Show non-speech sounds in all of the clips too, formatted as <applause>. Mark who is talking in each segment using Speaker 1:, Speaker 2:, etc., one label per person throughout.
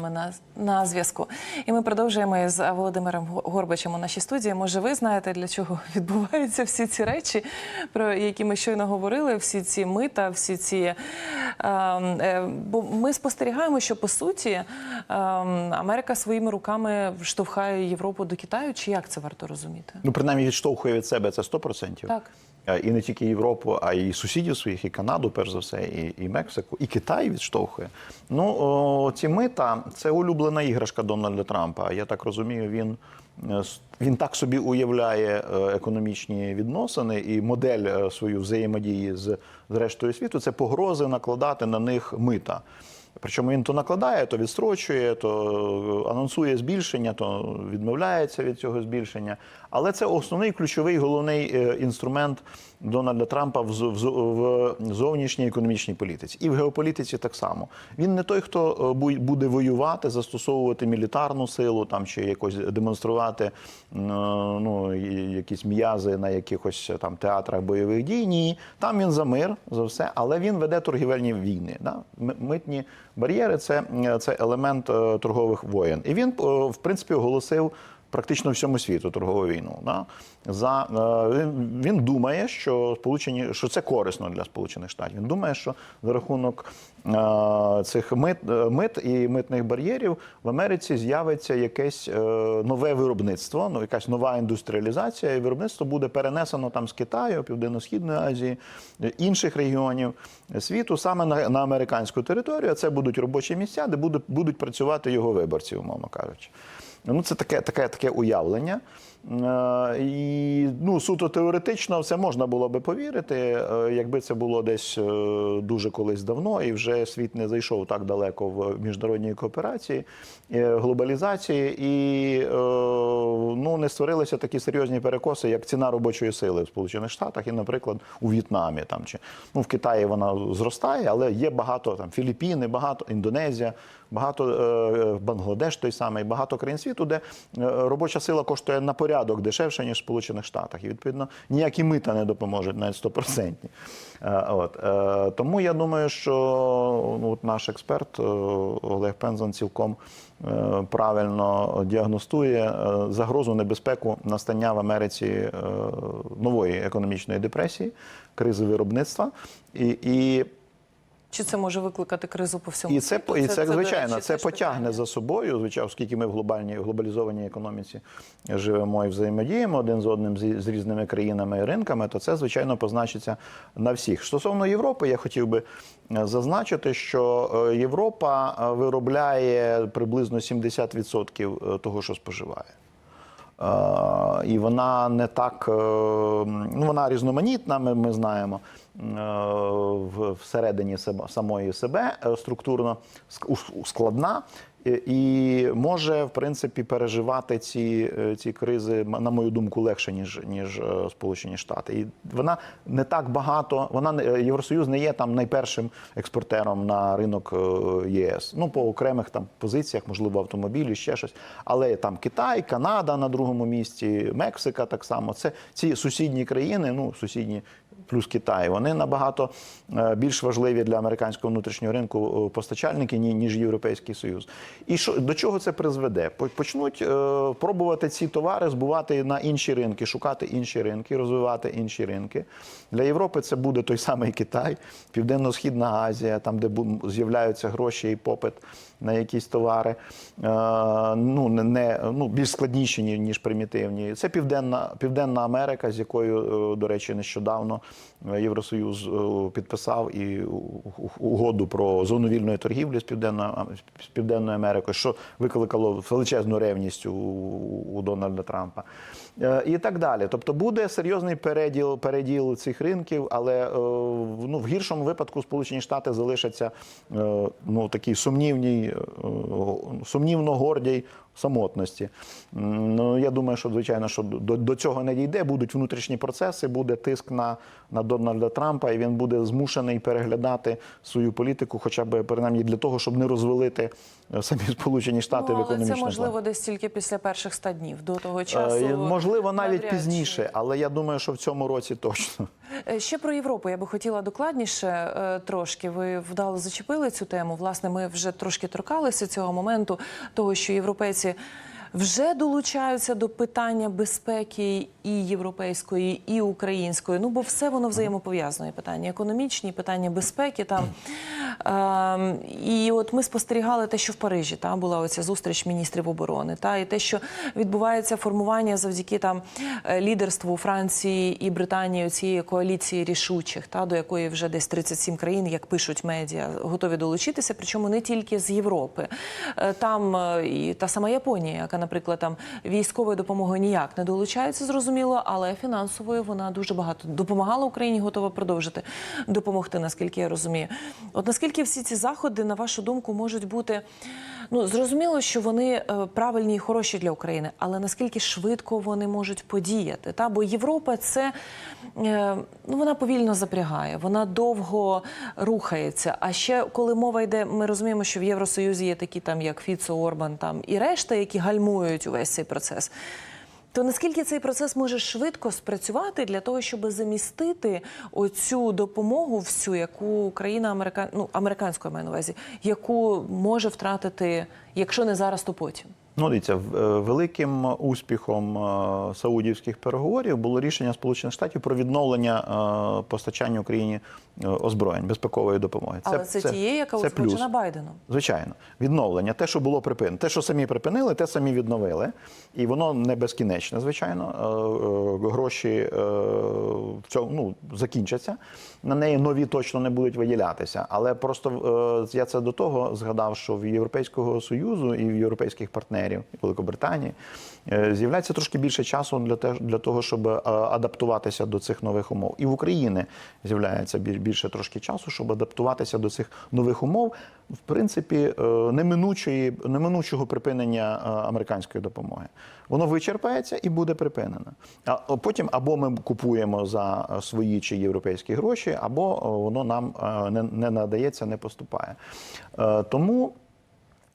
Speaker 1: На, на зв'язку. І ми продовжуємо з Володимиром Горбачем у нашій студії. Може, ви знаєте, для чого <laughs> відбуваються всі ці речі, про які ми щойно говорили, всі ці мита, всі ці. Е, е, бо ми спостерігаємо, що по суті е, Америка своїми руками штовхає Європу до Китаю. Чи як це варто розуміти?
Speaker 2: Ну, принаймні, відштовхує від себе це 100%.
Speaker 1: Так.
Speaker 2: Е, І не тільки Європу, а й сусідів своїх, і Канаду, перш за все, і, і Мексику, і Китай відштовхує. Ну, о, ці мита це улюблена іграшка Дональда Трампа. Я так розумію, він, е, він так собі уявляє е, економічні відносини і модель е, свою взаємодії з, з рештою світу це погрози накладати на них мита. Причому він то накладає, то відстрочує, то анонсує збільшення, то відмовляється від цього збільшення. Але це основний ключовий головний е, інструмент Дональда Трампа в, зо- в, в зовнішній економічній політиці. І в геополітиці так само. Він не той, хто е, бу- буде воювати, застосовувати мілітарну силу там чи якось демонструвати е, ну, якісь м'язи на якихось там театрах бойових дій. Ні, там він за мир, за все, але він веде торгівельні війни. Да? Митні бар'єри це, це елемент торгових воєн. І він, в принципі, оголосив. Практично всьому світу торгову війну. Да? За, е, він, він думає, що сполучені що це корисно для Сполучених Штатів. Він думає, що за рахунок е, цих мит, е, мит і митних бар'єрів в Америці з'явиться якесь е, нове виробництво, ну якась нова індустріалізація, і виробництво буде перенесено там з Китаю, Південно-Східної Азії, інших регіонів світу саме на, на американську територію. А Це будуть робочі місця, де будуть, будуть працювати його виборці, умовно кажучи. Ну, це таке, таке, таке уявлення. Е, І ну, суто теоретично це можна було би повірити, е, якби це було десь е, дуже колись давно, і вже світ не зайшов так далеко в міжнародній кооперації, глобалізації, і ну, не створилися такі серйозні перекоси, як ціна робочої сили в Сполучених Штатах і, наприклад, у В'єтнамі. Там, чи, ну, в Китаї вона зростає, але є багато там Філіппіни, багато Індонезія, багато Бангладеш той самий, багато країн світу, де робоча сила коштує на порядок дешевше, ніж в Сполучених Штатах. І відповідно ніякі мита не допоможуть, навіть стопроцентні. Е, От. е, Тому я думаю, що ну, от наш експерт е, Олег Пензан цілком правильно діагностує загрозу небезпеку настання в Америці нової економічної депресії, кризи виробництва. І, і
Speaker 1: Чи це може викликати кризу по всьому
Speaker 2: і це,
Speaker 1: світу?
Speaker 2: і це,
Speaker 1: до
Speaker 2: звичайно,
Speaker 1: речі,
Speaker 2: це потягне
Speaker 1: питання.
Speaker 2: за собою, звичайно, оскільки ми в глобальній глобалізованій економіці живемо і взаємодіємо один з одним з, з різними країнами і ринками, то це звичайно позначиться на всіх. Стосовно Європи, я хотів би е, зазначити, що е, Європа е, виробляє приблизно 70% е, того, що споживає. І вона не так, ну вона різноманітна, ми, ми знаємо всередині себе, самої себе е, структурно складна. е, І може, в принципі, переживати ці, е, ці кризи, на мою думку, легше, ніж, ніж е, Сполучені Штати. І вона не так багато, вона е, Євросоюз не є там найпершим експортером на ринок е, ЄС. Ну, по окремих там позиціях, можливо, автомобілі, ще щось. Але там Китай, Канада на другому місці, Мексика так само. Це ці сусідні країни, ну сусідні плюс Китай, вони набагато е, більш важливі для американського внутрішнього ринку е, постачальники, ніж Європейський Союз. І що до чого це призведе? Почнуть е, пробувати ці товари збувати на інші ринки, шукати інші ринки, розвивати інші ринки. Для Європи це буде той самий Китай, Південно-Східна Азія, там, де з'являються гроші і попит на якісь товари, е, ну, не, ну, більш складніші, ніж примітивні. Це Південна, Південна Америка, з якою, е, до речі, нещодавно Євросоюз е, підписав і угоду про зону вільної торгівлі з Південною, з Південною Америкою, що викликало величезну ревність у, у Дональда Трампа. Е, І так далі. Тобто буде серйозний переділ, переділ цих ринків, але е, ну, в гіршому випадку Сполучені Штати залишаться ну, такій сумнівній, сумнівно гордій самотності. Ну я думаю, що звичайно, що до, до цього не дійде. Будуть внутрішні процеси, буде тиск на, на Дональда Трампа, і він буде змушений переглядати свою політику, хоча б принаймні для того, щоб не розвалити е, самі Сполучені Штати в
Speaker 1: Ну, але
Speaker 2: економічному
Speaker 1: це можливо десь тільки після перших ста днів. До того
Speaker 2: Е,
Speaker 1: часу
Speaker 2: Можливо, навіть пізніше, але я думаю, що в цьому році точно.
Speaker 1: Е, Ще про Європу я би хотіла докладніше е, трошки. Ви вдало зачепили цю тему. Власне, ми вже трошки торкалися цього моменту, того, що європейці. Вже долучаються до питання безпеки і європейської, і української. Ну бо все воно взаємопов'язане. Питання економічні, питання безпеки там. Ем, і от ми спостерігали те, що в Парижі та була оця зустріч міністрів оборони, та і те, що відбувається формування завдяки там е, лідерству Франції і Британії цієї коаліції рішучих, та до якої вже десь 37 країн, як пишуть медіа, готові долучитися. Причому не тільки з Європи. Е, Там е, і та сама Японія, яка, наприклад, там військовою допомогою ніяк не долучається, зрозуміло, але фінансовою вона дуже багато допомагала Україні, готова продовжити допомогти, наскільки я розумію. От наскільки всі ці заходи, на вашу думку, можуть бути ну зрозуміло, що вони е, правильні і хороші для України, але наскільки швидко вони можуть подіяти? Та бо Європа це е, ну вона повільно запрягає, вона довго рухається. А ще коли мова йде, ми розуміємо, що в Євросоюзі є такі там, як Фіцо, Орбан, там і решта, які гальмують увесь цей процес. То наскільки цей процес може швидко спрацювати для того, щоб замістити оцю допомогу, всю, яку Україна америка... ну, американською маю на увазі, яку може втратити, якщо не зараз, то потім?
Speaker 2: Ну, дивіться, е, великим успіхом е, саудівських переговорів було рішення Сполучених Штатів про відновлення е, постачання Україні озброєнь, безпекової допомоги.
Speaker 1: Але це, тієї, яка
Speaker 2: це плюс.
Speaker 1: Байденом.
Speaker 2: Звичайно, відновлення, те, що було припинено, те, що самі припинили, те самі відновили. І воно не безкінечне, звичайно. Е, е, Гроші е, в цьому ну, закінчаться. На неї нові точно не будуть виділятися. Але просто е, я це до того згадав, що в Європейського Союзу і в європейських партнерів Великобританії е, з'являється трошки більше часу для, того, щоб е, адаптуватися до цих нових умов. І в Україні з'являється біль- більше трошки часу, щоб адаптуватися до цих нових умов, в принципі, е, неминучої, неминучого припинення е, американської допомоги. Воно вичерпається і буде припинено. А потім або ми купуємо за е, свої чи європейські гроші, або воно нам не, надається, не поступає. Тому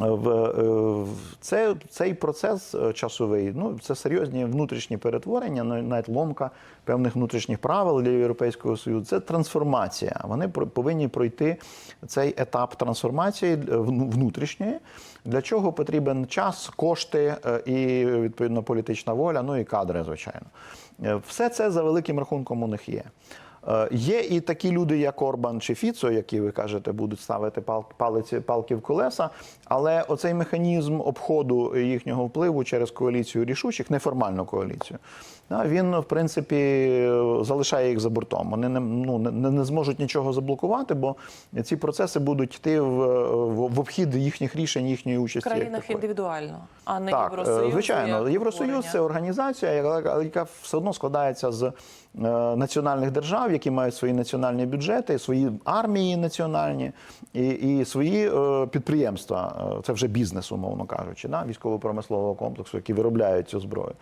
Speaker 2: е, в це, цей процес е, часовий, ну це серйозні внутрішні перетворення, навіть ломка певних внутрішніх правил для Європейського Союзу. Це трансформація. Вони про- повинні пройти цей етап трансформації е, внутрішньої, для чого потрібен час, кошти і відповідно політична воля, ну і кадри, звичайно. Все це за великим рахунком у них є. Е, Є і такі люди, як Орбан чи Фіцо, які ви кажете, будуть ставити палиці, палки в колеса. Але оцей механізм обходу їхнього впливу через коаліцію рішучих, неформальну коаліцію, він в принципі залишає їх за бортом. Вони не, ну, не, не зможуть нічого заблокувати, бо ці процеси будуть йти в, в, в обхід їхніх рішень, їхньої участі. як
Speaker 1: країнах індивідуально, а не
Speaker 2: Так,
Speaker 1: Євросоюз.
Speaker 2: е, звичайно, Євросоюз це організація, яка, яка все одно складається з е, національних держав, які мають свої національні бюджети, свої армії національні і, і свої е, підприємства. Е, Це вже бізнес, умовно кажучи, да, військово-промислового комплексу, які виробляють цю зброю.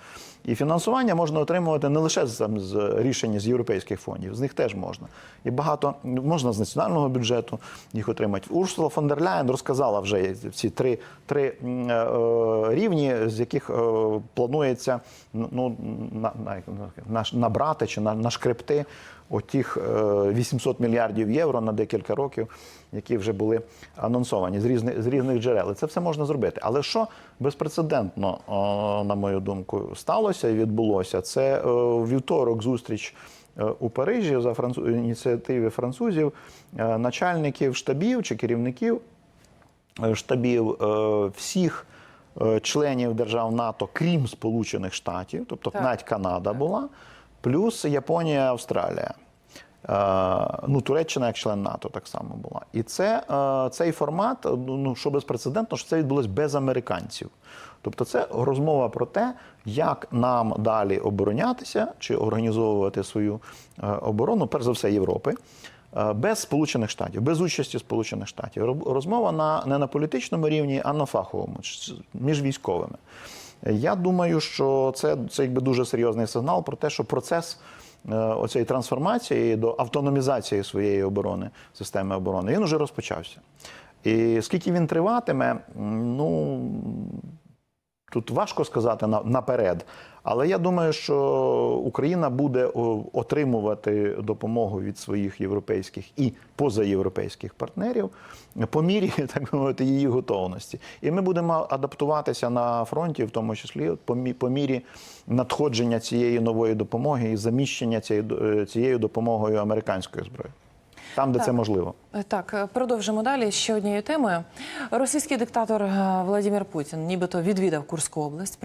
Speaker 2: І фінансування можна отримувати не лише з, там, з рішення з європейських фондів, з них теж можна. І багато можна з національного бюджету їх отримати. Урсула фон дер Ляєн розказала вже ці три, три е, е, рівні, з яких е, планується ну, на, на, на, набрати чи на, нашкребти отіх е, 800 мільярдів євро на декілька років, які вже були анонсовані з різних, з різних джерел. І Це все можна зробити. Але що безпрецедентно, на мою думку, сталося і відбулося, це е, вівторок зустріч е, у Парижі за францу... ініціативи французів, е, начальників штабів чи керівників е, штабів е, всіх е, членів держав НАТО, крім Сполучених Штатів, тобто
Speaker 1: Так.
Speaker 2: навіть Канада була, плюс Японія, Австралія. Е, Ну, Туреччина як член НАТО так само була. І це, е, цей формат, е, ну що безпрецедентно, що це відбулось без американців. Тобто це розмова про те, як нам далі оборонятися чи організовувати свою е, оборону, перш за все, Європи. без Сполучених Штатів, без участі Сполучених Штатів. Розмова на не на політичному рівні, а на фаховому, між військовими. Я думаю, що це, це якби дуже серйозний сигнал про те, що процес е, оцієї трансформації до автономізації своєї оборони, системи оборони, він уже розпочався. І скільки він триватиме, ну тут важко сказати на- наперед. Але я думаю, що Україна буде отримувати допомогу від своїх європейських і позаєвропейських партнерів по мірі, <laughs> так би мовити, її готовності. І ми будемо адаптуватися на фронті, в тому числі по, мірі надходження цієї нової допомоги і заміщення е, цією допомогою американської зброї. Там, де
Speaker 1: Так.
Speaker 2: це можливо.
Speaker 1: Е, Так, е, продовжимо далі ще однією темою. Російський диктатор е, Владимир Путін нібито відвідав Курську область.